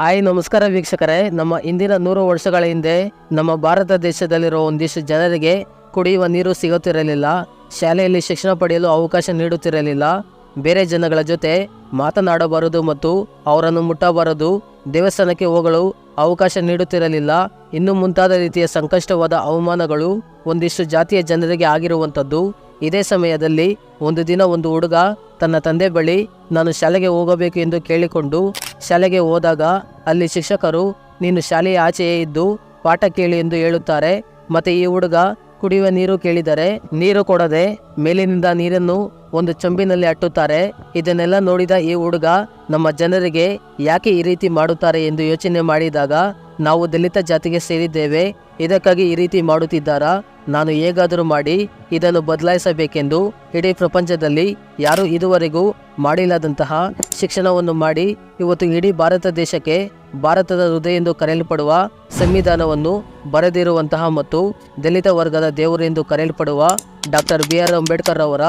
Hi, ನಮಸ್ಕಾರ ವೀಕ್ಷಕರೇ. ನಮ್ಮ ಇಂದಿನ ನೂರು ವರ್ಷಗಳ ಹಿಂದೆ ನಮ್ಮ ಭಾರತ ದೇಶದಲ್ಲಿರೋ ಒಂದಿಷ್ಟು ಜನರಿಗೆ ಕುಡಿಯುವ ನೀರು ಸಿಗುತ್ತಿರಲಿಲ್ಲ. ಶಾಲೆಯಲ್ಲಿ ಶಿಕ್ಷಣ ಪಡೆಯಲು ಅವಕಾಶ ನೀಡುತ್ತಿರಲಿಲ್ಲ. ಬೇರೆ ಜನಗಳ ಜೊತೆ ಮಾತನಾಡಬಾರದು ಮತ್ತು ಅವರನ್ನು ಮುಟ್ಟಬಾರದು. ದೇವಸ್ಥಾನಕ್ಕೆ ಹೋಗಲು ಅವಕಾಶ ನೀಡುತ್ತಿರಲಿಲ್ಲ. ಇನ್ನು ಮುಂತಾದ ರೀತಿಯ ಸಂಕಷ್ಟವಾದ ಅವಮಾನಗಳು ಒಂದಿಷ್ಟು ಜಾತಿಯ ಜನರಿಗೆ ಆಗಿರುವಂಥದ್ದು. ಇದೇ ಸಮಯದಲ್ಲಿ ಒಂದು ದಿನ ಒಂದು ಹುಡುಗ ತನ್ನ ತಂದೆ ಬಳಿ, ನಾನು ಶಾಲೆಗೆ ಹೋಗಬೇಕು ಎಂದು ಕೇಳಿಕೊಂಡು ಶಾಲೆಗೆ ಹೋದಾಗ ಅಲ್ಲಿ ಶಿಕ್ಷಕರು, ನೀನು ಶಾಲೆಯ ಆಚೆಯೇ ಇದ್ದು ಪಾಠ ಕೇಳಿ ಎಂದು ಹೇಳುತ್ತಾರೆ. ಮತ್ತು ಈ ಹುಡುಗ ಕುಡಿಯುವ ನೀರು ಕೇಳಿದರೆ ನೀರು ಕೊಡದೆ ಮೇಲಿನಿಂದ ನೀರನ್ನು ಒಂದು ಚಂಬಿನಲ್ಲಿ ಅಟ್ಟುತ್ತಾರೆ. ಇದನ್ನೆಲ್ಲ ನೋಡಿದ ಈ ಹುಡುಗ ನಮ್ಮ ಜನರಿಗೆ ಯಾಕೆ ಈ ರೀತಿ ಮಾಡುತ್ತಾರೆ ಎಂದು ಯೋಚನೆ ಮಾಡಿದಾಗ, ನಾವು ದಲಿತ ಜಾತಿಗೆ ಸೇರಿದ್ದೇವೆ. ಇದಕ್ಕಾಗಿ ಈ ರೀತಿ ಮಾಡುತ್ತಿದ್ದಾರಾ? ನಾನು ಹೇಗಾದರೂ ಮಾಡಿ ಇದನ್ನು ಬದಲಾಯಿಸಬೇಕೆಂದು ಇಡೀ ಪ್ರಪಂಚದಲ್ಲಿ ಯಾರು ಇದುವರೆಗೂ ಮಾಡಿಲ್ಲದಂತಹ ಶಿಕ್ಷಣವನ್ನು ಮಾಡಿ ಇವತ್ತು ಇಡೀ ಭಾರತ ದೇಶಕ್ಕೆ ಭಾರತದ ಹೃದಯ ಎಂದು ಕರೆಯಲ್ಪಡುವ ಸಂವಿಧಾನವನ್ನು ಬರೆದಿರುವಂತಹ ಮತ್ತು ದಲಿತ ವರ್ಗದ ದೇವರು ಎಂದು ಕರೆಯಲ್ಪಡುವ ಡಾಕ್ಟರ್ ಬಿ ಆರ್ ಅಂಬೇಡ್ಕರ್ ಅವರ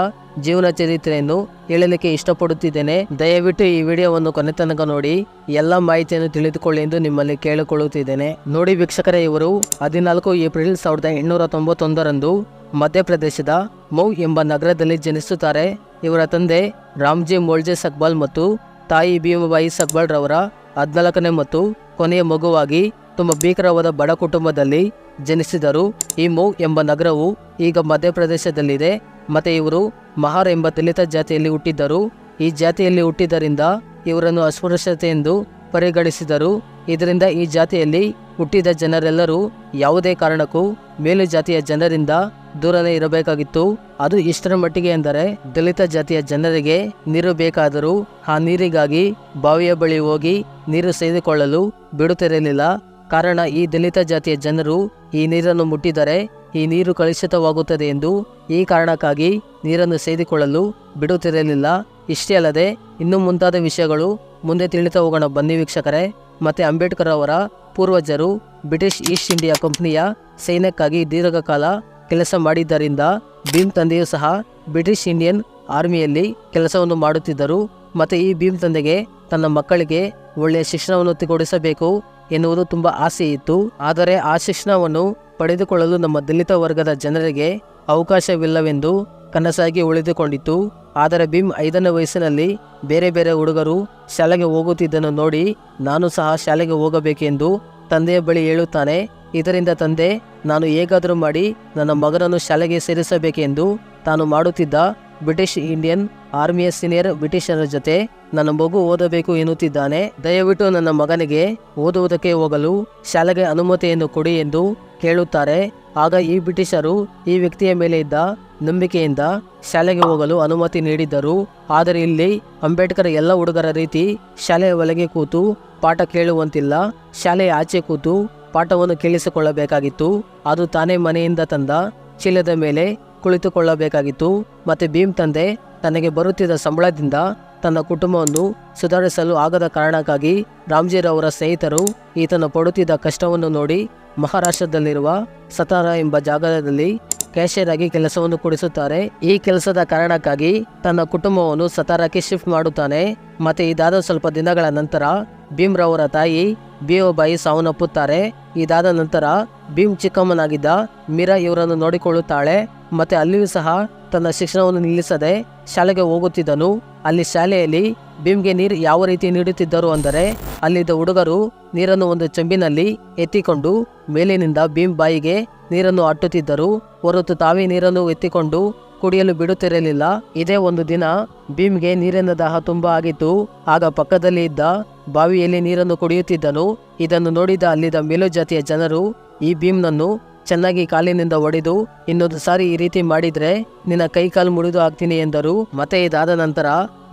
ಜೀವನ ಚರಿತ್ರೆಯನ್ನು ಹೇಳಲಿಕ್ಕೆ ಇಷ್ಟಪಡುತ್ತಿದ್ದೇನೆ. ದಯವಿಟ್ಟು ಈ ವಿಡಿಯೋವನ್ನು ಕೊನೆ ತನಕ ನೋಡಿ ಎಲ್ಲ ಮಾಹಿತಿಯನ್ನು ತಿಳಿದುಕೊಳ್ಳಿ ಎಂದು ನಿಮ್ಮಲ್ಲಿ ಕೇಳಿಕೊಳ್ಳುತ್ತಿದ್ದೇನೆ. ನೋಡಿ ವೀಕ್ಷಕರೇ, ಇವರು ಹದಿನಾಲ್ಕು ಏಪ್ರಿಲ್ ಸಾವಿರದ ಎಂಟುನೂರ ತೊಂಬತ್ತೊಂದರಂದು ಮಧ್ಯಪ್ರದೇಶದ ಮೌ ಎಂಬ ನಗರದಲ್ಲಿ ಜನಿಸುತ್ತಾರೆ. ಇವರ ತಂದೆ ರಾಮ್ಜಿ ಮೋಳ್ಜೆ ಸಕ್ಬಾಲ್ ಮತ್ತು ತಾಯಿ ಭೀಮಬಾಯಿ ಸಕ್ಬಾಲ್ ರವರ ಹದಿನಾಲ್ಕನೇ ಮತ್ತು ಕೊನೆಯ ಮಗುವಾಗಿ ತುಂಬ ಭೀಕರವಾದ ಬಡ ಕುಟುಂಬದಲ್ಲಿ ಜನಿಸಿದರು. ಈ ಮೌ ಎಂಬ ನಗರವು ಈಗ ಮಧ್ಯಪ್ರದೇಶದಲ್ಲಿದೆ. ಮತ್ತು ಇವರು ಮಹಾರ್ ಎಂಬ ದಲಿತ ಜಾತಿಯಲ್ಲಿ ಹುಟ್ಟಿದ್ದರು. ಈ ಜಾತಿಯಲ್ಲಿ ಹುಟ್ಟಿದ್ದರಿಂದ ಇವರನ್ನು ಅಸ್ಪೃಶ್ಯತೆ ಎಂದು ಪರಿಗಣಿಸಿದರು. ಇದರಿಂದ ಈ ಜಾತಿಯಲ್ಲಿ ಹುಟ್ಟಿದ ಜನರೆಲ್ಲರೂ ಯಾವುದೇ ಕಾರಣಕ್ಕೂ ಮೇಲು ಜಾತಿಯ ಜನರಿಂದ ದೂರನೇ ಇರಬೇಕಾಗಿತ್ತು. ಅದು ಇಷ್ಟರ ಮಟ್ಟಿಗೆ ಎಂದರೆ ದಲಿತ ಜಾತಿಯ ಜನರಿಗೆ ನೀರು ಬೇಕಾದರೂ ಆ ನೀರಿಗಾಗಿ ಬಾವಿಯ ಬಳಿ ಹೋಗಿ ನೀರು ಸೇದಿಕೊಳ್ಳಲು ಬಿಡುತ್ತಿರಲಿಲ್ಲ. ಕಾರಣ ಈ ದಲಿತ ಜಾತಿಯ ಜನರು ಈ ನೀರನ್ನು ಮುಟ್ಟಿದರೆ ಈ ನೀರು ಕಲುಷಿತವಾಗುತ್ತದೆ ಎಂದು ಈ ಕಾರಣಕ್ಕಾಗಿ ನೀರನ್ನು ಸೇದಿಕೊಳ್ಳಲು ಬಿಡುತ್ತಿರಲಿಲ್ಲ. ಇಷ್ಟೇ ಅಲ್ಲದೆ ಇನ್ನೂ ಮುಂತಾದ ವಿಷಯಗಳು ಮುಂದೆ ತಿಳಿತಾ ಹೋಗೋಣ ಬನ್ನಿ ವೀಕ್ಷಕರೇ. ಮತ್ತೆ ಅಂಬೇಡ್ಕರ್ ಅವರ ಪೂರ್ವಜರು ಬ್ರಿಟಿಷ್ ಈಸ್ಟ್ ಇಂಡಿಯಾ ಕಂಪನಿಯ ಸೈನ್ಯಕ್ಕಾಗಿ ದೀರ್ಘಕಾಲ ಕೆಲಸ ಮಾಡಿದ್ದರಿಂದ ಭೀಮ್ ತಂದೆಯೂ ಸಹ ಬ್ರಿಟಿಷ್ ಇಂಡಿಯನ್ ಆರ್ಮಿಯಲ್ಲಿ ಕೆಲಸವನ್ನು ಮಾಡುತ್ತಿದ್ದರು. ಮತ್ತು ಈ ಭೀಮ್ ತಂದೆಗೆ ತನ್ನ ಮಕ್ಕಳಿಗೆ ಒಳ್ಳೆಯ ಶಿಕ್ಷಣವನ್ನು ಕೊಡಿಸಬೇಕು ಎನ್ನುವುದು ತುಂಬ ಆಸೆ ಇತ್ತು ಆದರೆ ಆ ಶಿಕ್ಷಣವನ್ನು ಪಡೆದುಕೊಳ್ಳಲು ನಮ್ಮ ದಲಿತ ವರ್ಗದ ಜನರಿಗೆ ಅವಕಾಶವಿಲ್ಲವೆಂದು ಕನಸಾಗಿ ಉಳಿದುಕೊಂಡಿತ್ತು. ಆದರೆ ಭೀಮ್ ಐದನೇ ವಯಸ್ಸಿನಲ್ಲಿ ಬೇರೆ ಬೇರೆ ಹುಡುಗರು ಶಾಲೆಗೆ ಹೋಗುತ್ತಿದ್ದನ್ನು ನೋಡಿ ನಾನು ಸಹ ಶಾಲೆಗೆ ಹೋಗಬೇಕೆಂದು ತಂದೆಯ ಬಳಿ ಹೇಳುತ್ತಾನೆ. ಇದರಿಂದ ತಂದೆ, ನಾನು ಹೇಗಾದರೂ ಮಾಡಿ ನನ್ನ ಮಗನನ್ನು ಶಾಲೆಗೆ ಸೇರಿಸಬೇಕೆಂದು ತಾನು ಮಾಡುತ್ತಿದ್ದ ಬ್ರಿಟಿಷ್ ಇಂಡಿಯನ್ ಆರ್ಮಿಯ ಸೀನಿಯರ್ ಬ್ರಿಟಿಷರ ಜೊತೆ ನನ್ನ ಮಗು ಓದಬೇಕು ಎನ್ನುತ್ತಿದ್ದಾನೆ. ದಯವಿಟ್ಟು ನನ್ನ ಮಗನಿಗೆ ಓದುವುದಕ್ಕೆ ಹೋಗಲು ಶಾಲೆಗೆ ಅನುಮತಿಯನ್ನು ಕೊಡಿ ಎಂದು ಕೇಳುತ್ತಾರೆ ಆಗ ಈ ಬ್ರಿಟಿಷರು ಈ ವ್ಯಕ್ತಿಯ ಮೇಲೆ ಇದ್ದ ನಂಬಿಕೆಯಿಂದ ಶಾಲೆಗೆ ಹೋಗಲು ಅನುಮತಿ ನೀಡಿದ್ದರು. ಆದರೆ ಇಲ್ಲಿ ಅಂಬೇಡ್ಕರ್ ಎಲ್ಲ ಹುಡುಗರ ರೀತಿ ಶಾಲೆಯ ಒಳಗೆ ಕೂತು ಪಾಠ ಕೇಳುವಂತಿಲ್ಲ. ಶಾಲೆಯ ಆಚೆ ಕೂತು ಪಾಠವನ್ನು ಕೇಳಿಸಿಕೊಳ್ಳಬೇಕಾಗಿತ್ತು. ಅದು ತಾನೇ ಮನೆಯಿಂದ ತಂದ ಚೀಲದ ಮೇಲೆ ಕುಳಿತುಕೊಳ್ಳಬೇಕಾಗಿತ್ತು. ಮತ್ತು ಭೀಮ್ ತಂದೆ ತನಗೆ ಬರುತ್ತಿದ್ದ ಸಂಬಳದಿಂದ ತನ್ನ ಕುಟುಂಬವನ್ನು ಸುಧಾರಿಸಲು ಆಗದ ಕಾರಣಕ್ಕಾಗಿ ರಾಮ್ಜೀರವರ ಸ್ನೇಹಿತರು ಈತನ ಪಡುತ್ತಿದ್ದ ಕಷ್ಟವನ್ನು ನೋಡಿ ಮಹಾರಾಷ್ಟ್ರದಲ್ಲಿರುವ ಸತಾರ ಎಂಬ ಜಾಗದಲ್ಲಿ ಕ್ಯಾಶಿಯರ್ ಆಗಿ ಕೆಲಸವನ್ನು ಕೊಡಿಸುತ್ತಾರೆ. ಈ ಕೆಲಸದ ಕಾರಣಕ್ಕಾಗಿ ತನ್ನ ಕುಟುಂಬವನ್ನು ಸತಾರಕ್ಕೆ ಶಿಫ್ಟ್ ಮಾಡುತ್ತಾನೆ. ಮತ್ತೆ ಇದಾದ ಸ್ವಲ್ಪ ದಿನಗಳ ನಂತರ ಭೀಮ್ ರವರ ತಾಯಿ ಬಿಯೋಬಾಯಿ ಸಾವನ್ನಪ್ಪುತ್ತಾರೆ. ಇದಾದ ನಂತರ ಭೀಮ್ ಚಿಕ್ಕಮ್ಮನಾಗಿದ್ದ ಮೀರಾ ಇವರನ್ನು ನೋಡಿಕೊಳ್ಳುತ್ತಾಳೆ. ಮತ್ತೆ ಅಲ್ಲಿಯೂ ಸಹ ತನ್ನ ಶಿಕ್ಷಣವನ್ನು ನಿಲ್ಲಿಸದೆ ಶಾಲೆಗೆ ಹೋಗುತ್ತಿದ್ದನು. ಅಲ್ಲಿ ಶಾಲೆಯಲ್ಲಿ ಭೀಮ್ಗೆ ನೀರು ಯಾವ ರೀತಿ ನೀಡುತ್ತಿದ್ದರು ಅಂದರೆ ಅಲ್ಲಿದ್ದ ಹುಡುಗರು ನೀರನ್ನು ಒಂದು ಚೆಂಬಿನಲ್ಲಿ ಎತ್ತಿಕೊಂಡು ಮೇಲಿನಿಂದ ಭೀಮ್ ಬಾಯಿಗೆ ನೀರನ್ನು ಅಟ್ಟುತ್ತಿದ್ದರು. ಹೊರತು ತಾವೇ ನೀರನ್ನು ಎತ್ತಿಕೊಂಡು ಕುಡಿಯಲು ಬಿಡುತ್ತಿರಲಿಲ್ಲ. ಇದೇ ಒಂದು ದಿನ ಭೀಮ್ಗೆ ನೀರಿನ ದಾಹ ತುಂಬಾ ಆಗಿತ್ತು. ಆಗ ಪಕ್ಕದಲ್ಲಿ ಇದ್ದ ಬಾವಿಯಲ್ಲಿ ನೀರನ್ನು ಕುಡಿಯುತ್ತಿದ್ದನು. ಇದನ್ನು ನೋಡಿದ ಅಲ್ಲಿದ್ದ ಮೇಲುಜಾತಿಯ ಜನರು ಈ ಭೀಮ್ನನ್ನು ಚೆನ್ನಾಗಿ ಕಾಲಿನಿಂದ ಒಡೆದು, ಇನ್ನೊಂದು ಸಾರಿ ಈ ರೀತಿ ಮಾಡಿದ್ರೆ ನಿನ್ನ ಕೈ ಕಾಲು ಮುರಿದು ಹಾಕ್ತೀನಿ ಎಂದರು. ಮತ್ತೆ ಇದಾದ ನಂತರ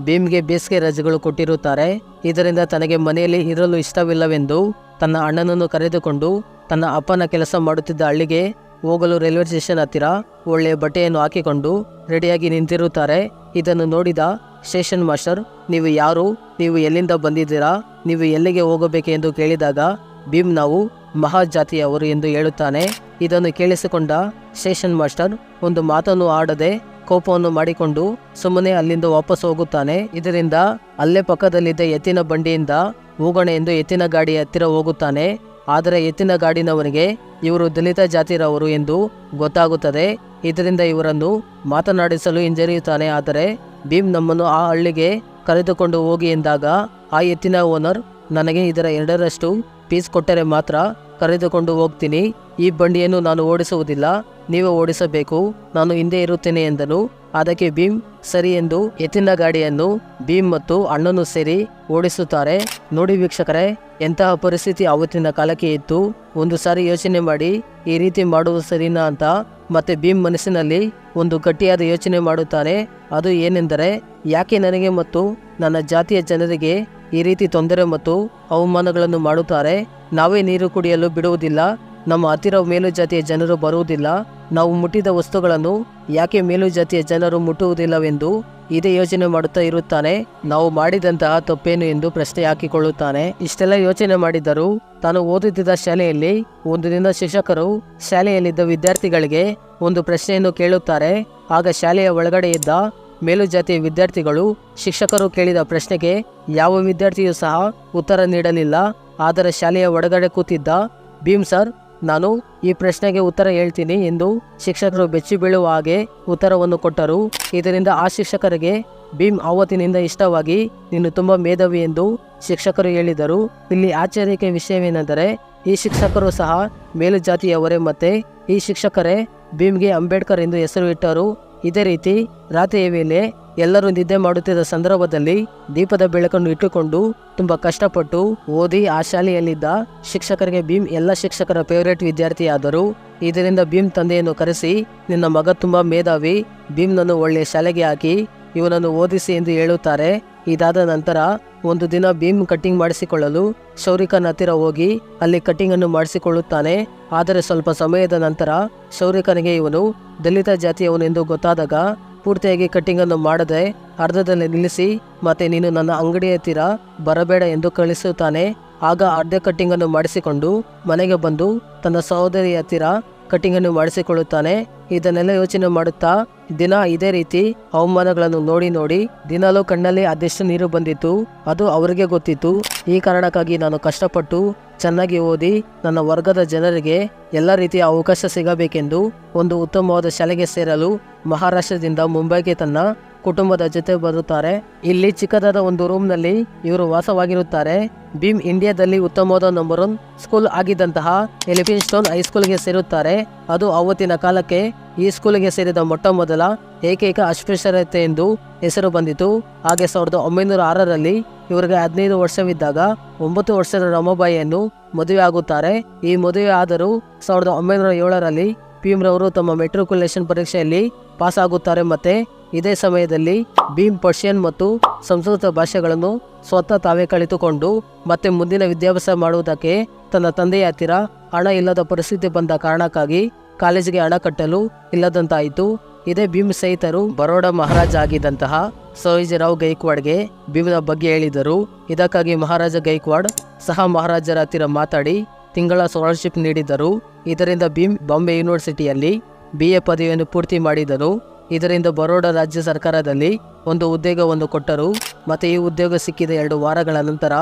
ಭೀಮ್ಗೆ ಬೇಸಿಗೆ ರಜೆಗಳು ಕೊಟ್ಟಿರುತ್ತಾರೆ. ಇದರಿಂದ ತನಗೆ ಮನೆಯಲ್ಲಿ ಇರಲು ಇಷ್ಟವಿಲ್ಲವೆಂದು ತನ್ನ ಅಣ್ಣನನ್ನು ಕರೆದುಕೊಂಡು ತನ್ನ ಅಪ್ಪನ ಕೆಲಸ ಮಾಡುತ್ತಿದ್ದ ಹಳ್ಳಿಗೆ ಹೋಗಲು ರೈಲ್ವೆ ಸ್ಟೇಷನ್ ಹತ್ತಿರ ಒಳ್ಳೆಯ ಬಟ್ಟೆಯನ್ನು ಹಾಕಿಕೊಂಡು ರೆಡಿಯಾಗಿ ನಿಂತಿರುತ್ತಾರೆ. ಇದನ್ನು ನೋಡಿದ ಸ್ಟೇಷನ್ ಮಾಸ್ಟರ್, ನೀವು ಯಾರು? ನೀವು ಎಲ್ಲಿಂದ ಬಂದಿದ್ದೀರಾ? ನೀವು ಎಲ್ಲಿಗೆ ಹೋಗಬೇಕೆಂದು ಕೇಳಿದಾಗ ಭೀಮ್ ನಾವು ಮಹಾಜಾತಿಯವರು ಎಂದು ಹೇಳುತ್ತಾನೆ. ಇದನ್ನು ಕೇಳಿಸಿಕೊಂಡ ಸ್ಟೇಷನ್ ಮಾಸ್ಟರ್, ಒಂದು ಮಾತನ್ನು ಆಡದೆ ಕೋಪವನ್ನು ಮಾಡಿಕೊಂಡು ಸುಮ್ಮನೆ ಅಲ್ಲಿಂದ ವಾಪಸ್ ಹೋಗುತ್ತಾನೆ. ಇದರಿಂದ ಅಲ್ಲೇ ಪಕ್ಕದಲ್ಲಿದ್ದ ಎತ್ತಿನ ಬಂಡಿಯಿಂದ ಹೋಗೋಣ ಎಂದು ಎತ್ತಿನ ಗಾಡಿ ಹತ್ತಿರ ಹೋಗುತ್ತಾನೆ. ಆದರೆ ಎತ್ತಿನ ಗಾಡಿನವರಿಗೆ ಇವರು ದಲಿತ ಜಾತಿರವರು ಎಂದು ಗೊತ್ತಾಗುತ್ತದೆ. ಇದರಿಂದ ಇವರನ್ನು ಮಾತನಾಡಿಸಲು ಹಿಂಜರಿಯುತ್ತಾನೆ. ಆದರೆ ಭೀಮ್ ನಮ್ಮನ್ನು ಆ ಹಳ್ಳಿಗೆ ಕರೆದುಕೊಂಡು ಹೋಗಿ ಎಂದಾಗ ಆ ಎತ್ತಿನ ಓನರ್, ನನಗೆ ಇದರ ಎರಡರಷ್ಟು ಪೀಸ್ ಕೊಟ್ಟರೆ ಮಾತ್ರ ಕರೆದುಕೊಂಡು ಹೋಗ್ತೀನಿ. ಈ ಬಂಡಿಯನ್ನು ನಾನು ಓಡಿಸುವುದಿಲ್ಲ, ನೀವೇ ಓಡಿಸಬೇಕು, ನಾನು ಹಿಂದೆ ಇರುತ್ತೇನೆ ಎಂದನು. ಅದಕ್ಕೆ ಭೀಮ್, ಸರಿ ಎಂದು ಎತ್ತಿನ ಗಾಡಿಯನ್ನು ಭೀಮ್ ಮತ್ತು ಅಣ್ಣನು ಸೇರಿ ಓಡಿಸುತ್ತಾರೆ. ನೋಡಿ ವೀಕ್ಷಕರೇ, ಎಂತಹ ಪರಿಸ್ಥಿತಿ ಆವತ್ತಿನ ಕಾಲಕ್ಕೆ ಇತ್ತು. ಒಂದು ಸಾರಿ ಯೋಚನೆ ಮಾಡಿ, ಈ ರೀತಿ ಮಾಡುವುದು ಸರಿನಾ ಅಂತ ಮತ್ತೆ ಭೀಮ್ ಮನಸ್ಸಿನಲ್ಲಿ ಒಂದು ಗಟ್ಟಿಯಾದ ಯೋಚನೆ ಮಾಡುತ್ತಾನೆ ಅದು ಏನೆಂದರೆ, ಯಾಕೆ ನನಗೆ ಮತ್ತು ನನ್ನ ಜಾತಿಯ ಜನರಿಗೆ ಈ ರೀತಿ ತೊಂದರೆ ಮತ್ತು ಅವಮಾನಗಳನ್ನು ಮಾಡುತ್ತಾರೆ? ನಾವೇ ನೀರು ಕುಡಿಯಲು ಬಿಡುವುದಿಲ್ಲ ನಮ್ಮ ಹತ್ತಿರ ಮೇಲು ಜಾತಿಯ ಜನರು ಬರುವುದಿಲ್ಲ. ನಾವು ಮುಟ್ಟಿದ ವಸ್ತುಗಳನ್ನು ಯಾಕೆ ಮೇಲು ಜಾತಿಯ ಜನರು ಮುಟ್ಟುವುದಿಲ್ಲವೆಂದು ಇದೇ ಯೋಚನೆ ಮಾಡುತ್ತಾ ಇರುತ್ತಾನೆ. ನಾವು ಮಾಡಿದಂತಹ ತಪ್ಪೇನು ಎಂದು ಪ್ರಶ್ನೆ ಹಾಕಿಕೊಳ್ಳುತ್ತಾನೆ. ಇಷ್ಟೆಲ್ಲ ಯೋಚನೆ ಮಾಡಿದ್ದರೂ ತಾನು ಓದುತ್ತಿದ್ದ ಶಾಲೆಯಲ್ಲಿ ಒಂದು ದಿನ ಶಿಕ್ಷಕರು ಶಾಲೆಯಲ್ಲಿದ್ದ ವಿದ್ಯಾರ್ಥಿಗಳಿಗೆ ಒಂದು ಪ್ರಶ್ನೆಯನ್ನು ಕೇಳುತ್ತಾರೆ. ಆಗ ಶಾಲೆಯ ಒಳಗಡೆ ಇದ್ದ ಮೇಲುಜಾತಿಯ ವಿದ್ಯಾರ್ಥಿಗಳು ಶಿಕ್ಷಕರು ಕೇಳಿದ ಪ್ರಶ್ನೆಗೆ ಯಾವ ವಿದ್ಯಾರ್ಥಿಯೂ ಸಹ ಉತ್ತರ ನೀಡಲಿಲ್ಲ. ಆದರೆ ಶಾಲೆಯ ಒಳಗಡೆ ಕೂತಿದ್ದ ಭೀಮ್ ಸರ್ ನಾನು ಈ ಪ್ರಶ್ನೆಗೆ ಉತ್ತರ ಹೇಳ್ತೀನಿ ಎಂದು ಶಿಕ್ಷಕರು ಬೆಚ್ಚಿ ಬೀಳುವ ಹಾಗೆ ಉತ್ತರವನ್ನು ಕೊಟ್ಟರು. ಇದರಿಂದ ಆ ಶಿಕ್ಷಕರಿಗೆ ಭೀಮ್ ಆವತ್ತಿನಿಂದ ಇಷ್ಟವಾಗಿ ನೀನು ತುಂಬ ಮೇಧವಿ ಎಂದು ಶಿಕ್ಷಕರು ಹೇಳಿದರು. ಇಲ್ಲಿ ಆಶ್ಚರ್ಯಕ್ಕೆ ವಿಷಯವೇನೆಂದರೆ, ಈ ಶಿಕ್ಷಕರು ಸಹ ಮೇಲುಜಾತಿಯವರೇ ಮತ್ತೆ ಈ ಶಿಕ್ಷಕರೇ ಭೀಮ್ಗೆ ಅಂಬೇಡ್ಕರ್ ಎಂದು ಹೆಸರು ಇಟ್ಟರು. ಇದೇ ರೀತಿ ರಾತ್ರಿಯ ವೇಳೆ ಎಲ್ಲರೂ ನಿದ್ದೆ ಮಾಡುತ್ತಿದ್ದ ಸಂದರ್ಭದಲ್ಲಿ ದೀಪದ ಬೆಳಕನ್ನು ಇಟ್ಟುಕೊಂಡು ತುಂಬ ಕಷ್ಟಪಟ್ಟು ಓದಿ ಆ ಶಾಲೆಯಲ್ಲಿದ್ದ ಶಿಕ್ಷಕರಿಗೆ ಭೀಮ್ ಎಲ್ಲ ಶಿಕ್ಷಕರ ಫೇವರೇಟ್ ವಿದ್ಯಾರ್ಥಿಯಾದರು. ಇದರಿಂದ ಭೀಮ್ ತಂದೆಯನ್ನು ಕರೆಸಿ, ನಿನ್ನ ಮಗ ತುಂಬ ಮೇಧಾವಿ, ಭೀಮ್ನನ್ನು ಒಳ್ಳೆಯ ಶಾಲೆಗೆ ಹಾಕಿ, ಇವನನ್ನು ಓದಿಸಿ ಎಂದು ಹೇಳುತ್ತಾರೆ. ಇದಾದ ನಂತರ ಒಂದು ದಿನ ಭೀಮ್ ಕಟ್ಟಿಂಗ್ ಮಾಡಿಸಿಕೊಳ್ಳಲು ಶೌರಿಕನ ಹತ್ತಿರ ಹೋಗಿ ಅಲ್ಲಿ ಕಟ್ಟಿಂಗ್ ಅನ್ನು ಮಾಡಿಸಿಕೊಳ್ಳುತ್ತಾನೆ. ಆದರೆ ಸ್ವಲ್ಪ ಸಮಯದ ನಂತರ ಶೌರಿಕನಿಗೆ ಇವನು ದಲಿತ ಜಾತಿಯವನು ಎಂದು ಗೊತ್ತಾದಾಗ ಪೂರ್ತಿಯಾಗಿ ಕಟ್ಟಿಂಗ್ ಅನ್ನು ಮಾಡದೆ ಅರ್ಧದಲ್ಲಿ ನಿಲ್ಲಿಸಿ, ಮತ್ತೆ ನೀನು ನನ್ನ ಅಂಗಡಿ ಹತ್ತಿರ ಬರಬೇಡ ಎಂದು ಕಳಿಸುತ್ತಾನೆ. ಆಗ ಅರ್ಧ ಕಟ್ಟಿಂಗ್ ಅನ್ನು ಮಾಡಿಸಿಕೊಂಡು ಮನೆಗೆ ಬಂದು ತನ್ನ ಸಹೋದರಿ ಹತ್ತಿರ ಕಟ್ಟಿಂಗ್ ಅನ್ನು ಮಾಡಿಸಿಕೊಳ್ಳುತ್ತಾನೆ. ಇದನ್ನೆಲ್ಲ ಯೋಚನೆ ಮಾಡುತ್ತಾ ದಿನ ಇದೇ ರೀತಿ ಅವಮಾನಗಳನ್ನು ನೋಡಿ ನೋಡಿ ದಿನಾಲೂ ಕಣ್ಣಲ್ಲಿ ಅದೆಷ್ಟು ನೀರು ಬಂದಿತ್ತು. ಅದು ಅವರಿಗೆ ಗೊತ್ತಿತ್ತು. ಈ ಕಾರಣಕ್ಕಾಗಿ ನಾನು ಕಷ್ಟಪಟ್ಟು ಚೆನ್ನಾಗಿ ಓದಿ ನನ್ನ ವರ್ಗದ ಜನರಿಗೆ ಎಲ್ಲ ರೀತಿಯ ಅವಕಾಶ ಸಿಗಬೇಕೆಂದು ಒಂದು ಉತ್ತಮವಾದ ಶಾಲೆಗೆ ಸೇರಲು ಮಹಾರಾಷ್ಟ್ರದಿಂದ ಮುಂಬೈಗೆ ತನ್ನ ಕುಟುಂಬದ ಜೊತೆ ಬರುತ್ತಾರೆ. ಇಲ್ಲಿ ಚಿಕ್ಕದಾದ ಒಂದು ರೂಮ್ನಲ್ಲಿ ಇವರು ವಾಸವಾಗಿರುತ್ತಾರೆ. ಭೀಮ್ ಇಂಡಿಯಾದಲ್ಲಿ ಉತ್ತಮವಾದ ನಂಬರ್ ಒನ್ ಸ್ಕೂಲ್ ಆಗಿದ್ದಂತಹ ಎಲಿಫಿನ್ ಸ್ಟೋನ್ ಹೈಸ್ಕೂಲ್ಗೆ ಸೇರುತ್ತಾರೆ. ಅದು ಅವತ್ತಿನ ಕಾಲಕ್ಕೆ ಈ ಸ್ಕೂಲ್ಗೆ ಸೇರಿದ ಮೊಟ್ಟ ಮೊದಲ ಏಕೈಕ ಅಸ್ಪೃಶ್ಯತೆ ಎಂದು ಹೆಸರು ಬಂದಿತು. ಹಾಗೆ ಸಾವಿರದ ಒಂಬೈನೂರ ಆರರಲ್ಲಿ ಇವರಿಗೆ ಹದಿನೈದು ವರ್ಷವಿದ್ದಾಗ ಒಂಬತ್ತು ವರ್ಷದ ರಮಾಬಾಯಿಯನ್ನು ಮದುವೆ ಆಗುತ್ತಾರೆ. ಈ ಮದುವೆ ಆದರೂ ಸಾವಿರದ ಒಂಬೈನೂರ ಏಳರಲ್ಲಿ ಭೀಮ್ರವರು ತಮ್ಮ ಮೆಟ್ರಿಕ್ಯುಲೇಷನ್ ಪರೀಕ್ಷೆಯಲ್ಲಿ ಪಾಸ್ ಆಗುತ್ತಾರೆ ಮತ್ತೆ ಇದೇ ಸಮಯದಲ್ಲಿ ಭೀಮ್ ಪರ್ಷಿಯನ್ ಮತ್ತು ಸಂಸ್ಕೃತ ಭಾಷೆಗಳನ್ನು ಸ್ವತಃ ತಾವೇ ಕಲಿತುಕೊಂಡು ಮತ್ತೆ ಮುಂದಿನ ವಿದ್ಯಾಭ್ಯಾಸ ಮಾಡುವುದಕ್ಕೆ ತನ್ನ ತಂದೆಯ ಹತ್ತಿರ ಹಣ ಇಲ್ಲದ ಪರಿಸ್ಥಿತಿ ಬಂದ ಕಾರಣಕ್ಕಾಗಿ ಕಾಲೇಜಿಗೆ ಹಣ ಕಟ್ಟಲು ಇಲ್ಲದಂತಾಯಿತು. ಇದೇ ಭೀಮ್ ಸಹಿತರು ಬರೋಡ ಮಹಾರಾಜ ಆಗಿದ್ದಂತಹ ಸೋಯಿಜಿರಾವ್ ಗೈಕ್ವಾಡ್ಗೆ ಭೀಮ್ನ ಬಗ್ಗೆ ಹೇಳಿದರು. ಇದಕ್ಕಾಗಿ ಮಹಾರಾಜ ಗೈಕ್ವಾಡ್ ಸಹ ಮಹಾರಾಜರ ಹತ್ತಿರ ಮಾತಾಡಿ ತಿಂಗಳ ಸ್ಕಾಲರ್ಶಿಪ್ ನೀಡಿದ್ದರು. ಇದರಿಂದ ಭೀಮ್ ಬಾಂಬೆ ಯೂನಿವರ್ಸಿಟಿಯಲ್ಲಿ ಬಿ ಎ ಪದವಿಯನ್ನು ಪೂರ್ತಿ ಮಾಡಿದರು ಇದರಿಂದ ಬರೋಡ ರಾಜ್ಯ ಸರ್ಕಾರದಲ್ಲಿ ಒಂದು ಉದ್ಯೋಗವನ್ನು ಕೊಟ್ಟರು. ಮತ್ತು ಈ ಉದ್ಯೋಗ ಸಿಕ್ಕಿದ ಎರಡು ವಾರಗಳ ನಂತರ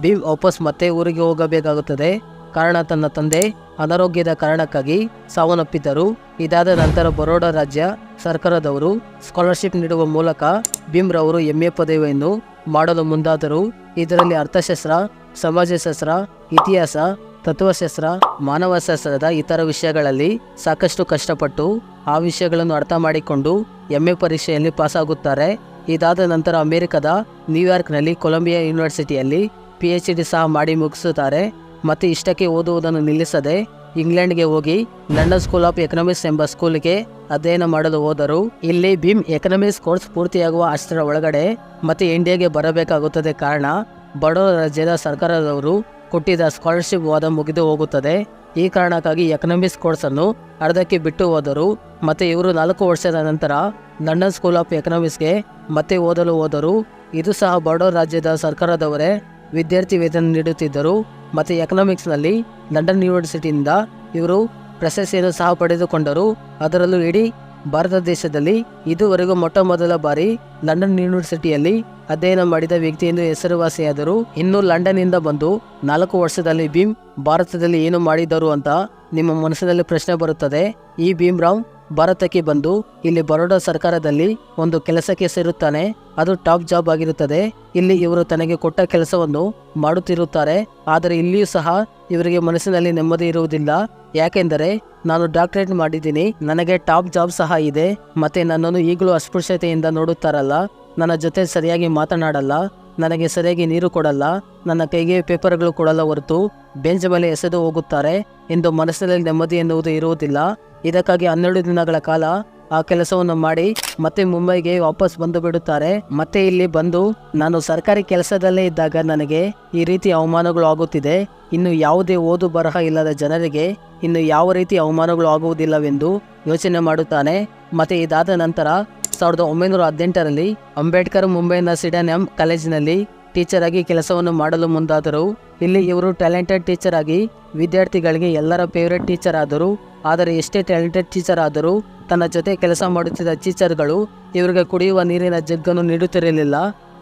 ಭೀಮ್ ವಾಪಸ್ ಮತ್ತೆ ಊರಿಗೆ ಹೋಗಬೇಕಾಗುತ್ತದೆ. ಕಾರಣ ತನ್ನ ತಂದೆ ಅನಾರೋಗ್ಯದ ಕಾರಣಕ್ಕಾಗಿ ಸಾವನ್ನಪ್ಪಿದ್ದರು. ಇದಾದ ನಂತರ ಬರೋಡಾ ರಾಜ್ಯ ಸರ್ಕಾರದವರು ಸ್ಕಾಲರ್ಶಿಪ್ ನೀಡುವ ಮೂಲಕ ಭೀಮ್ರವರು ಎಂ ಎ ಪದವಿಯನ್ನು ಮಾಡಲು ಮುಂದಾದರು. ಇದರಲ್ಲಿ ಅರ್ಥಶಾಸ್ತ್ರ, ಸಮಾಜಶಾಸ್ತ್ರ, ಇತಿಹಾಸ ತತ್ವಶಾಸ್ತ್ರ, ಮಾನವಶಾಸ್ತ್ರದ ಇತರ ವಿಷಯಗಳಲ್ಲಿ ಸಾಕಷ್ಟು ಕಷ್ಟಪಟ್ಟು ಆ ವಿಷಯಗಳನ್ನು ಅರ್ಥ ಮಾಡಿಕೊಂಡು ಎಂ ಎ ಪರೀಕ್ಷೆಯಲ್ಲಿ ಪಾಸಾಗುತ್ತಾರೆ. ಇದಾದ ನಂತರ ಅಮೆರಿಕದ ನ್ಯೂಯಾರ್ಕ್ನಲ್ಲಿ ಕೊಲಂಬಿಯಾ ಯೂನಿವರ್ಸಿಟಿಯಲ್ಲಿ ಪಿ ಎಚ್ ಡಿ ಸಹ ಮಾಡಿ ಮುಗಿಸುತ್ತಾರೆ. ಮತ್ತು ಇಷ್ಟಕ್ಕೆ ಓದುವುದನ್ನು ನಿಲ್ಲಿಸದೆ ಇಂಗ್ಲೆಂಡ್ಗೆ ಹೋಗಿ ಲಂಡನ್ ಸ್ಕೂಲ್ ಆಫ್ ಎಕನಾಮಿಕ್ಸ್ ಎಂಬ ಸ್ಕೂಲ್ಗೆ ಅಧ್ಯಯನ ಮಾಡಲು ಹೋದರು. ಇಲ್ಲಿ ಬಿಮ್ ಎಕನಾಮಿಕ್ಸ್ ಕೋರ್ಸ್ ಪೂರ್ತಿಯಾಗುವ ಅಷ್ಟರ ಒಳಗಡೆ ಮತ್ತೆ ಇಂಡಿಯಾಗೆ ಬರಬೇಕಾಗುತ್ತದೆ. ಕಾರಣ ಬಡವರ ರಾಜ್ಯದ ಸರ್ಕಾರದವರು ಕೊಟ್ಟಿದ್ದ ಸ್ಕಾಲರ್ಶಿಪ್ ವಾದ ಮುಗಿದು ಹೋಗುತ್ತದೆ. ಈ ಕಾರಣಕ್ಕಾಗಿ ಎಕನಾಮಿಕ್ಸ್ ಕೋರ್ಸನ್ನು ಅರ್ಧಕ್ಕೆ ಬಿಟ್ಟು ಹೋದರು. ಮತ್ತೆ ಇವರು ನಾಲ್ಕು ವರ್ಷದ ನಂತರ ಲಂಡನ್ ಸ್ಕೂಲ್ ಆಫ್ ಎಕನಾಮಿಕ್ಸ್ಗೆ ಮತ್ತೆ ಓದಲು ಹೋದರು. ಇದು ಸಹ ಬಡೋ ರಾಜ್ಯದ ಸರ್ಕಾರದವರೇ ವಿದ್ಯಾರ್ಥಿ ವೇತನ ನೀಡುತ್ತಿದ್ದರು. ಮತ್ತು ಎಕನಾಮಿಕ್ಸ್ನಲ್ಲಿ ಲಂಡನ್ ಯೂನಿವರ್ಸಿಟಿಯಿಂದ ಇವರು ಪ್ರಶಸ್ತಿಯನ್ನು ಸಹ ಪಡೆದುಕೊಂಡರು. ಅದರಲ್ಲೂ ಇಡೀ ಭಾರತ ದೇಶದಲ್ಲಿ ಇದುವರೆಗೂ ಮೊಟ್ಟ ಮೊದಲ ಬಾರಿ ಲಂಡನ್ ಯೂನಿವರ್ಸಿಟಿಯಲ್ಲಿ ಅಧ್ಯಯನ ಮಾಡಿದ ವ್ಯಕ್ತಿ ಎಂದು ಹೆಸರುವಾಸಿಯಾದರು ಇನ್ನು ಲಂಡನ್ನಿಂದ ಬಂದು ನಾಲ್ಕು ವರ್ಷದಲ್ಲಿ ಭೀಮ್ ಭಾರತದಲ್ಲಿ ಏನು ಮಾಡಿದರು ಅಂತ ನಿಮ್ಮ ಮನಸ್ಸಿನಲ್ಲಿ ಪ್ರಶ್ನೆ ಬರುತ್ತದೆ. ಈ ಭೀಮ್ರಾವ್ ಭಾರತಕ್ಕೆ ಬಂದು ಇಲ್ಲಿ ಬರೋಡಾ ಸರ್ಕಾರದಲ್ಲಿ ಒಂದು ಕೆಲಸಕ್ಕೆ ಸೇರುತ್ತಾನೆ. ಅದು ಟಾಪ್ ಜಾಬ್ ಆಗಿರುತ್ತದೆ. ಇಲ್ಲಿ ಇವರು ತನಗೆ ಕೊಟ್ಟ ಕೆಲಸವನ್ನು ಮಾಡುತ್ತಿರುತ್ತಾರೆ. ಆದರೆ ಇಲ್ಲಿಯೂ ಸಹ ಇವರಿಗೆ ಮನಸ್ಸಿನಲ್ಲಿ ನೆಮ್ಮದಿ ಇರುವುದಿಲ್ಲ. ಯಾಕೆಂದರೆ ನಾನು ಡಾಕ್ಟರೇಟ್ ಮಾಡಿದ್ದೀನಿ, ನನಗೆ ಟಾಪ್ ಜಾಬ್ ಸಹ ಇದೆ, ಮತ್ತೆ ನನ್ನನ್ನು ಈಗಲೂ ಅಸ್ಪೃಶ್ಯತೆಯಿಂದ ನೋಡುತ್ತಾರಲ್ಲ, ನನ್ನ ಜೊತೆ ಸರಿಯಾಗಿ ಮಾತನಾಡಲ್ಲ, ನನಗೆ ಸರಿಯಾಗಿ ನೀರು ಕೊಡಲ್ಲ, ನನ್ನ ಕೈಗೆ ಪೇಪರ್ಗಳು ಕೊಡಲ್ಲ ಹೊರತು ಬೆಂಚ್ ಮೇಲೆ ಎಸೆದು ಹೋಗುತ್ತಾರೆ ಎಂದು ಮನಸ್ಸಿನಲ್ಲಿ ನೆಮ್ಮದಿ ಎನ್ನುವುದು ಇರುವುದಿಲ್ಲ. ಇದಕ್ಕಾಗಿ ಹನ್ನೆರಡು ದಿನಗಳ ಕಾಲ ಆ ಕೆಲಸವನ್ನು ಮಾಡಿ ಮತ್ತೆ ಮುಂಬೈಗೆ ವಾಪಸ್ ಬಂದು ಬಿಡುತ್ತಾರೆ. ಮತ್ತೆ ಇಲ್ಲಿ ಬಂದು ನಾನು ಸರ್ಕಾರಿ ಕೆಲಸದಲ್ಲೇ ಇದ್ದಾಗ ನನಗೆ ಈ ರೀತಿ ಅವಮಾನಗಳು ಆಗುತ್ತಿದೆ. ಇನ್ನು ಯಾವುದೇ ಓದು ಬರಹ ಇಲ್ಲದ ಜನರಿಗೆ ಇನ್ನು ಯಾವ ರೀತಿ ಅವಮಾನಗಳು ಆಗುವುದಿಲ್ಲವೆಂದು ಯೋಚನೆ ಮಾಡುತ್ತಾನೆ. ಮತ್ತೆ ಇದಾದ ನಂತರ ಸಾವಿರದ ಒಂಬೈನೂರ ಹದಿನೆಂಟರಲ್ಲಿ ಅಂಬೇಡ್ಕರ್ ಮುಂಬೈನ ಸಿಡನ್ಯಂ ಕಾಲೇಜಿನಲ್ಲಿ ಟೀಚರ್ ಆಗಿ ಕೆಲಸವನ್ನು ಮಾಡಲು ಮುಂದಾದರು, ಇಲ್ಲಿ ಇವರು ಟ್ಯಾಲೆಂಟೆಡ್ ಟೀಚರ್ ಆಗಿ ವಿದ್ಯಾರ್ಥಿಗಳಿಗೆ ಎಲ್ಲರ ಫೇವ್ರೇಟ್ ಟೀಚರ್ ಆದರು, ಆದರೆ ಎಷ್ಟೇ ಟ್ಯಾಲೆಂಟೆಡ್ ಟೀಚರ್ ಆದರೂ, ತನ್ನ ಜೊತೆ ಕೆಲಸ ಮಾಡುತ್ತಿದ್ದ ಟೀಚರ್ಗಳು ಇವರಿಗೆ ಕುಡಿಯುವ ನೀರಿನ ಜಗ್ಗನ್ನು ನೀಡುತ್ತಿರಲಿಲ್ಲ.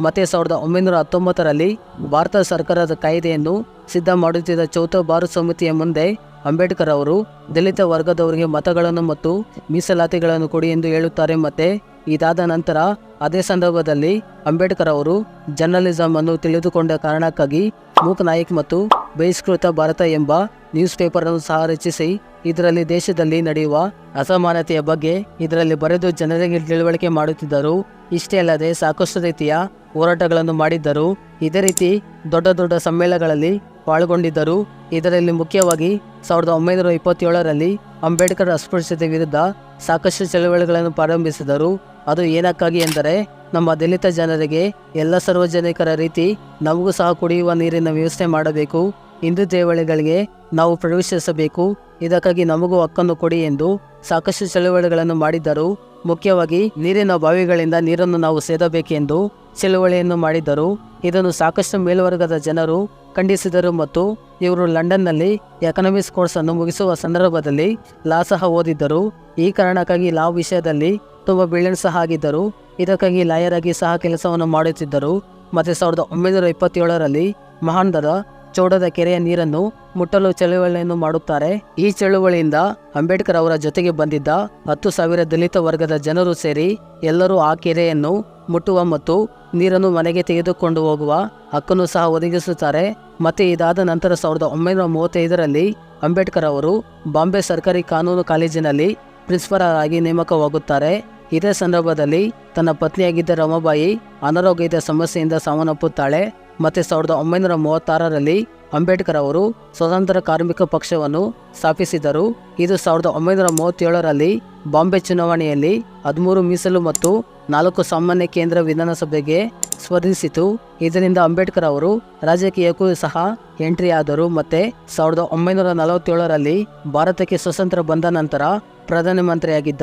ಮತ್ತೆ ಸಾವಿರದ ಒಂಬೈನೂರ ಹತ್ತೊಂಬತ್ತರಲ್ಲಿ ಭಾರತ ಸರ್ಕಾರದ ಕಾಯ್ದೆಯನ್ನು ಸಿದ್ಧ ಮಾಡುತ್ತಿದ್ದ ಚೌಥ ಬಾರು ಸಮಿತಿಯ ಮುಂದೆ ಅಂಬೇಡ್ಕರ್ ಅವರು ದಲಿತ ವರ್ಗದವರಿಗೆ ಮತಗಳನ್ನು ಮತ್ತು ಮೀಸಲಾತಿಗಳನ್ನು ಕೊಡಿ ಎಂದು ಹೇಳುತ್ತಾರೆ ಮತ್ತೆ ಇದಾದ ನಂತರ ಅದೇ ಸಂದರ್ಭದಲ್ಲಿ ಅಂಬೇಡ್ಕರ್ ಅವರು ಜರ್ನಲಿಸಂ ಅನ್ನು ತಿಳಿದುಕೊಂಡ ಕಾರಣಕ್ಕಾಗಿ ಮೂಕ್ ನಾಯಕ್ ಮತ್ತು ಬಹಿಷ್ಕೃತ ಭಾರತ ಎಂಬ ನ್ಯೂಸ್ ಪೇಪರ್ ಅನ್ನು ಸಹ ರಚಿಸಿ ಇದರಲ್ಲಿ ದೇಶದಲ್ಲಿ ನಡೆಯುವ ಅಸಮಾನತೆಯ ಬಗ್ಗೆ ಇದರಲ್ಲಿ ಬರೆದು ಜನರಿಗೆ ತಿಳುವಳಿಕೆ ಮಾಡುತ್ತಿದ್ದರು. ಇಷ್ಟೇ ಅಲ್ಲದೆ ಸಾಕಷ್ಟು ರೀತಿಯ ಹೋರಾಟಗಳನ್ನು ಮಾಡಿದ್ದರು. ಇದೇ ರೀತಿ ದೊಡ್ಡ ದೊಡ್ಡ ಸಮ್ಮೇಳನಗಳಲ್ಲಿ ಪಾಲ್ಗೊಂಡಿದ್ದರು. ಇದರಲ್ಲಿ ಮುಖ್ಯವಾಗಿ ಸಾವಿರದ ಒಂಬೈನೂರ ಇಪ್ಪತ್ತೇಳರಲ್ಲಿ ಅಂಬೇಡ್ಕರ್ ಅಸ್ಪೃಶ್ಯತೆ ವಿರುದ್ಧ ಸಾಕಷ್ಟು ಚಳವಳಿಗಳನ್ನು ಪ್ರಾರಂಭಿಸಿದರು. ಅದು ಏನಕ್ಕಾಗಿ ಎಂದರೆ ನಮ್ಮ ದಲಿತ ಜನರಿಗೆ ಎಲ್ಲ ಸಾರ್ವಜನಿಕರ ರೀತಿ ನಮಗೂ ಸಹ ಕುಡಿಯುವ ನೀರಿನ ವ್ಯವಸ್ಥೆ ಮಾಡಬೇಕು. ಹಿಂದೂ ದೇವಳಿಗಳಿಗೆ ನಾವು ಪ್ರವೇಶಿಸಬೇಕು. ಇದಕ್ಕಾಗಿ ನಮಗೂ ಹಕ್ಕನ್ನು ಕೊಡಿ ಎಂದು ಸಾಕಷ್ಟು ಚಳುವಳಿಗಳನ್ನು ಮಾಡಿದ್ದರು. ಮುಖ್ಯವಾಗಿ ನೀರಿನ ಬಾವಿಗಳಿಂದ ನೀರನ್ನು ನಾವು ಸೇದಬೇಕೆಂದು ಚಳುವಳಿಯನ್ನು ಮಾಡಿದ್ದರು. ಇದನ್ನು ಸಾಕಷ್ಟು ಮೇಲ್ವರ್ಗದ ಜನರು ಖಂಡಿಸಿದರು ಮತ್ತು ಇವರು ಲಂಡನ್ನಲ್ಲಿ ಎಕನಾಮಿಕ್ಸ್ ಕೋರ್ಸ್ ಅನ್ನು ಮುಗಿಸುವ ಸಂದರ್ಭದಲ್ಲಿ ಲಾ ಸಹ ಓದಿದ್ದರು. ಈ ಕಾರಣಕ್ಕಾಗಿ ಲಾ ವಿಷಯದಲ್ಲಿ ತುಂಬ ಬ್ರಿಲಿಯಂಟ್ ಸಹ ಆಗಿದ್ದರು. ಇದಕ್ಕಾಗಿ ಲಾಯರ್ ಆಗಿ ಸಹ ಕೆಲಸವನ್ನು ಮಾಡುತ್ತಿದ್ದರು. ಮತ್ತು ಸಾವಿರದ ಒಂಬೈನೂರ ಇಪ್ಪತ್ತೇಳರಲ್ಲಿ ಮಹಾನ್ದರ ಚೌಡದ ಕೆರೆಯ ನೀರನ್ನು ಮುಟ್ಟಲು ಚಳುವಳಿಯನ್ನು ಮಾಡುತ್ತಾರೆ. ಈ ಚಳುವಳಿಯಿಂದ ಅಂಬೇಡ್ಕರ್ ಅವರ ಜೊತೆಗೆ ಬಂದಿದ್ದ ಹತ್ತು ಸಾವಿರ ದಲಿತ ವರ್ಗದ ಜನರು ಸೇರಿ ಎಲ್ಲರೂ ಆ ಕೆರೆಯನ್ನು ಮುಟ್ಟುವ ಮತ್ತು ನೀರನ್ನು ಮನೆಗೆ ತೆಗೆದುಕೊಂಡು ಹೋಗುವ ಹಕ್ಕನ್ನು ಸಹ ಒದಗಿಸುತ್ತಾರೆ. ಮತ್ತೆ ಇದಾದ ನಂತರ ಸಾವಿರದ ಒಂಬೈನೂರ ಮೂವತ್ತೈದರಲ್ಲಿ ಅಂಬೇಡ್ಕರ್ ಅವರು ಬಾಂಬೆ ಸರ್ಕಾರಿ ಕಾನೂನು ಕಾಲೇಜಿನಲ್ಲಿ ಪ್ರಿನ್ಸಿಪಲ್ ಆಗಿ ನೇಮಕವಾಗುತ್ತಾರೆ. ಇದೇ ಸಂದರ್ಭದಲ್ಲಿ ತನ್ನ ಪತ್ನಿಯಾಗಿದ್ದ ರಮಾಬಾಯಿ ಅನಾರೋಗ್ಯದ ಸಮಸ್ಯೆಯಿಂದ ಸಾವನ್ನಪ್ಪುತ್ತಾಳೆ. ಮತ್ತೆ ಸಾವಿರದ ಒಂಬೈನೂರ ಮೂವತ್ತಾರರಲ್ಲಿ ಅಂಬೇಡ್ಕರ್ ಅವರು ಸ್ವತಂತ್ರ ಕಾರ್ಮಿಕ ಪಕ್ಷವನ್ನು ಸ್ಥಾಪಿಸಿದರು. ಇದು ಸಾವಿರದ ಒಂಬೈನೂರ ಮೂವತ್ತೇಳರಲ್ಲಿ ಬಾಂಬೆ ಚುನಾವಣೆಯಲ್ಲಿ ಹದಿಮೂರು ಮೀಸಲು ಮತ್ತು ನಾಲ್ಕು ಸಾಮಾನ್ಯ ಕೇಂದ್ರ ವಿಧಾನಸಭೆಗೆ ಸ್ಪರ್ಧಿಸಿತು. ಇದರಿಂದ ಅಂಬೇಡ್ಕರ್ ಅವರು ರಾಜಕೀಯಕ್ಕೂ ಸಹ ಎಂಟ್ರಿ ಆದರು. ಮತ್ತೆ ಸಾವಿರದ ಒಂಬೈನೂರ ನಲವತ್ತೇಳರಲ್ಲಿ ಭಾರತಕ್ಕೆ ಸ್ವತಂತ್ರ ಬಂದ ನಂತರ ಪ್ರಧಾನಮಂತ್ರಿಯಾಗಿದ್ದ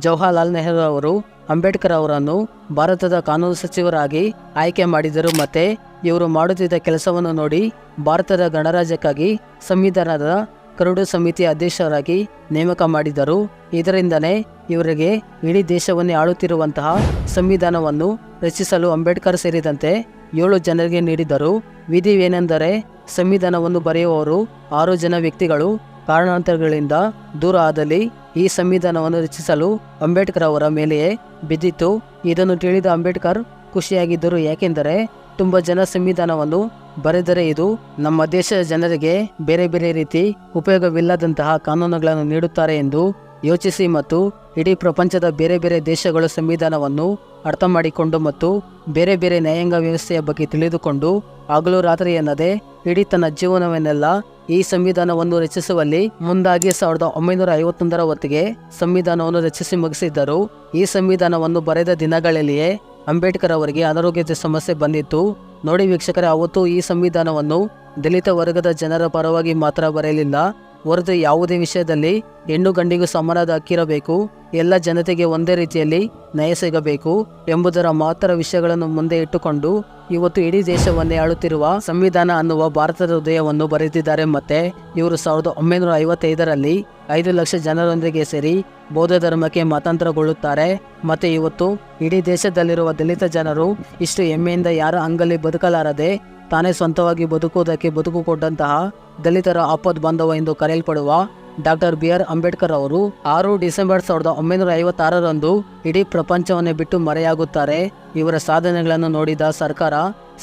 ಜವಾಹರ್ಲಾಲ್ ನೆಹರು ಅವರು ಅಂಬೇಡ್ಕರ್ ಅವರನ್ನು ಭಾರತದ ಕಾನೂನು ಸಚಿವರಾಗಿ ಆಯ್ಕೆ ಮಾಡಿದರು. ಮತ್ತೆ ಇವರು ಮಾಡುತ್ತಿದ್ದ ಕೆಲಸವನ್ನು ನೋಡಿ ಭಾರತದ ಗಣರಾಜ್ಯಕ್ಕಾಗಿ ಸಂವಿಧಾನದ ಕರಡು ಸಮಿತಿ ಅಧ್ಯಕ್ಷರಾಗಿ ನೇಮಕ ಮಾಡಿದರು ಇದರಿಂದಲೇ ಇವರಿಗೆ ಇಡೀ ದೇಶವನ್ನೇ ಆಳುತ್ತಿರುವಂತಹ ಸಂವಿಧಾನವನ್ನು ರಚಿಸಲು ಅಂಬೇಡ್ಕರ್ ಸೇರಿದಂತೆ ಏಳು ಜನರಿಗೆ ನೀಡಿದರು ವಿಧಿವೇನೆಂದರೆ ಸಂವಿಧಾನವನ್ನು ಬರೆಯುವವರು ಆರು ಜನ ವ್ಯಕ್ತಿಗಳು. ಕಾರಣಾಂತರಗಳಿಂದ ದೂರ ಆದಲ್ಲಿ ಈ ಸಂವಿಧಾನವನ್ನು ರಚಿಸಲು ಅಂಬೇಡ್ಕರ್ ಅವರ ಮೇಲೆಯೇ ಬಿದ್ದಿತ್ತು. ಇದನ್ನು ತಿಳಿದ ಅಂಬೇಡ್ಕರ್ ಖುಷಿಯಾಗಿದ್ದರು. ಯಾಕೆಂದರೆ ತುಂಬ ಜನ ಸಂವಿಧಾನವನ್ನು ಬರೆದರೆ ಇದು ನಮ್ಮ ದೇಶದ ಜನರಿಗೆ ಬೇರೆ ಬೇರೆ ರೀತಿ ಉಪಯೋಗವಿಲ್ಲದಂತಹ ಕಾನೂನುಗಳನ್ನು ನೀಡುತ್ತಾರೆ ಎಂದು ಯೋಚಿಸಿ ಮತ್ತು ಇಡೀ ಪ್ರಪಂಚದ ಬೇರೆ ಬೇರೆ ದೇಶಗಳ ಸಂವಿಧಾನವನ್ನು ಅರ್ಥ ಮಾಡಿಕೊಂಡು ಮತ್ತು ಬೇರೆ ಬೇರೆ ನ್ಯಾಯಾಂಗ ವ್ಯವಸ್ಥೆಯ ಬಗ್ಗೆ ತಿಳಿದುಕೊಂಡು ಹಗಲು ರಾತ್ರಿ ಎನ್ನದೆ ಇಡೀ ತನ್ನ ಜೀವನವನ್ನೆಲ್ಲ ಈ ಸಂವಿಧಾನವನ್ನು ರಚಿಸುವಲ್ಲಿ ಮುಂದಾಗಿ ಸಾವಿರದ ಒಂಬೈನೂರ ಐವತ್ತೊಂದರ ಹೊತ್ತಿಗೆ ಸಂವಿಧಾನವನ್ನು ರಚಿಸಿ ಮುಗಿಸಿದ್ದರು. ಈ ಸಂವಿಧಾನವನ್ನು ಬರೆದ ದಿನಗಳಲ್ಲಿಯೇ ಅಂಬೇಡ್ಕರ್ ಅವರಿಗೆ ಅನಾರೋಗ್ಯದ ಸಮಸ್ಯೆ ಬಂದಿತ್ತು. ನೋಡಿ ವೀಕ್ಷಕರೇ, ಅವತ್ತು ಈ ಸಂವಿಧಾನವನ್ನು ದಲಿತ ವರ್ಗದ ಜನರ ಪರವಾಗಿ ಮಾತ್ರ ಬರೆಯಲಿಲ್ಲ. ಹೊರತು ಯಾವುದೇ ವಿಷಯದಲ್ಲಿ ಹೆಣ್ಣು ಗಂಡಿಗೂ ಸಮಾನದ ಹಕ್ಕಿರಬೇಕು, ಎಲ್ಲ ಜನತೆಗೆ ಒಂದೇ ರೀತಿಯಲ್ಲಿ ನಯ ಸಿಗಬೇಕು ಎಂಬುದರ ಮಾತ್ರ ವಿಷಯಗಳನ್ನು ಮುಂದೆ ಇಟ್ಟುಕೊಂಡು ಇವತ್ತು ಇಡೀ ದೇಶವನ್ನೇ ಆಳುತ್ತಿರುವ ಸಂವಿಧಾನ ಅನ್ನುವ ಭಾರತದ ಹೃದಯವನ್ನು ಬರೆದಿದ್ದಾರೆ ಮತ್ತೆ ಇವರು ಸಾವಿರದ ಒಂಬೈನೂರ ಐವತ್ತೈದರಲ್ಲಿ ಐದು ಲಕ್ಷ ಜನರೊಂದಿಗೆ ಸೇರಿ ಬೌದ್ಧ ಧರ್ಮಕ್ಕೆ ಮತಾಂತರಗೊಳ್ಳುತ್ತಾರೆ. ಮತ್ತೆ ಇವತ್ತು ಇಡೀ ದೇಶದಲ್ಲಿರುವ ದಲಿತ ಜನರು ಇಷ್ಟು ಹೆಮ್ಮೆಯಿಂದ ಯಾರ ಅಂಗಲ್ಲಿ ಬದುಕಲಾರದೆ ತಾನೇ ಸ್ವಂತವಾಗಿ ಬದುಕುವುದಕ್ಕೆ ಬದುಕು ಕೊಟ್ಟಂತಹ ದಲಿತರ ಆಪದ್ ಬಾಂಧವ ಎಂದು ಕರೆಯಲ್ಪಡುವ ಡಾಕ್ಟರ್ ಬಿ ಆರ್ ಅಂಬೇಡ್ಕರ್ ಅವರು ಆರು ಡಿಸೆಂಬರ್ ಸಾವಿರದ ಒಂಬೈನೂರ ಐವತ್ತಾರರಂದು ಇಡೀ ಪ್ರಪಂಚವನ್ನೇ ಬಿಟ್ಟು ಮರೆಯಾಗುತ್ತಾರೆ. ಇವರ ಸಾಧನೆಗಳನ್ನು ನೋಡಿದ ಸರ್ಕಾರ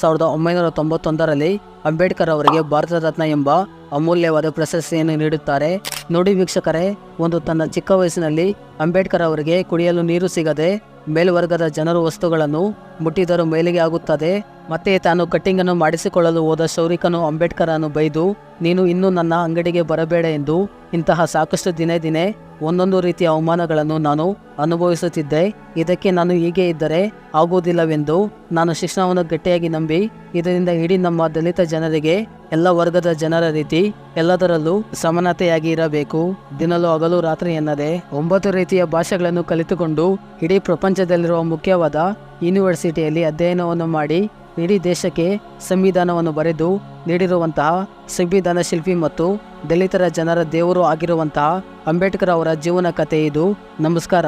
ಸಾವಿರದ ಒಂಬೈನೂರ ತೊಂಬತ್ತೊಂದರಲ್ಲಿ ಅಂಬೇಡ್ಕರ್ ಅವರಿಗೆ ಭಾರತ ರತ್ನ ಎಂಬ ಅಮೂಲ್ಯವಾದ ಪ್ರಶಸ್ತಿಯನ್ನು ನೀಡುತ್ತಾರೆ. ನೋಡಿ ವೀಕ್ಷಕರೇ, ಒಂದು ತನ್ನ ಚಿಕ್ಕ ವಯಸ್ಸಿನಲ್ಲಿ ಅಂಬೇಡ್ಕರ್ ಅವರಿಗೆ ಕುಡಿಯಲು ನೀರು ಸಿಗದೆ ಮೇಲ್ವರ್ಗದ ಜನರು ವಸ್ತುಗಳನ್ನು ಮುಟ್ಟಿದರೂ ಮೇಲಿಗೆ ಆಗುತ್ತದೆ. ಮತ್ತೆ ತಾನು ಕಟ್ಟಿಂಗ್ ಅನ್ನು ಮಾಡಿಸಿಕೊಳ್ಳಲು ಹೋದ ಶೌರಿಕನು ಅಂಬೇಡ್ಕರ್ ಅನ್ನು ಬೈದು, ನೀನು ಇನ್ನೂ ನನ್ನ ಅಂಗಡಿಗೆ ಬರಬೇಡ ಎಂದು ಇಂತಹ ಸಾಕಷ್ಟು ದಿನೇ ದಿನೇ ಒಂದೊಂದು ರೀತಿಯ ಅವಮಾನಗಳನ್ನು ನಾನು ಅನುಭವಿಸುತ್ತಿದ್ದೆ. ಇದಕ್ಕೆ ನಾನು ಹೀಗೆ ಇದ್ದರೆ ಆಗುವುದಿಲ್ಲವೆಂದು ನಾನು ಶಿಕ್ಷಣವನ್ನು ಗಟ್ಟಿಯಾಗಿ ನಂಬಿ, ಇದರಿಂದ ಇಡೀ ನಮ್ಮ ದಲಿತ ಜನರಿಗೆ, ಎಲ್ಲ ವರ್ಗದ ಜನರ ರೀತಿ ಎಲ್ಲದರಲ್ಲೂ ಸಮಾನತೆಯಾಗಿ ಇರಬೇಕು. ದಿನಲೂ ಹಗಲು ರಾತ್ರಿ ಎನ್ನದೆ ಒಂಬತ್ತು ರೀತಿಯ ಭಾಷೆಗಳನ್ನು ಕಲಿತುಕೊಂಡು ಇಡೀ ಪ್ರಪಂಚದಲ್ಲಿರುವ ಮುಖ್ಯವಾದ ಯೂನಿವರ್ಸಿಟಿಯಲ್ಲಿ ಅಧ್ಯಯನವನ್ನು ಮಾಡಿ ಇಡೀ ದೇಶಕ್ಕೆ ಸಂವಿಧಾನವನ್ನು ಬರೆದು ನೀಡಿರುವಂತಹ ಸಂವಿಧಾನ ಶಿಲ್ಪಿ ಮತ್ತು ದಲಿತರ ಜನರ ದೇವರು ಆಗಿರುವಂತಹ ಅಂಬೇಡ್ಕರ್ ಅವರ ಜೀವನ ಕಥೆ ಇದು. ನಮಸ್ಕಾರ.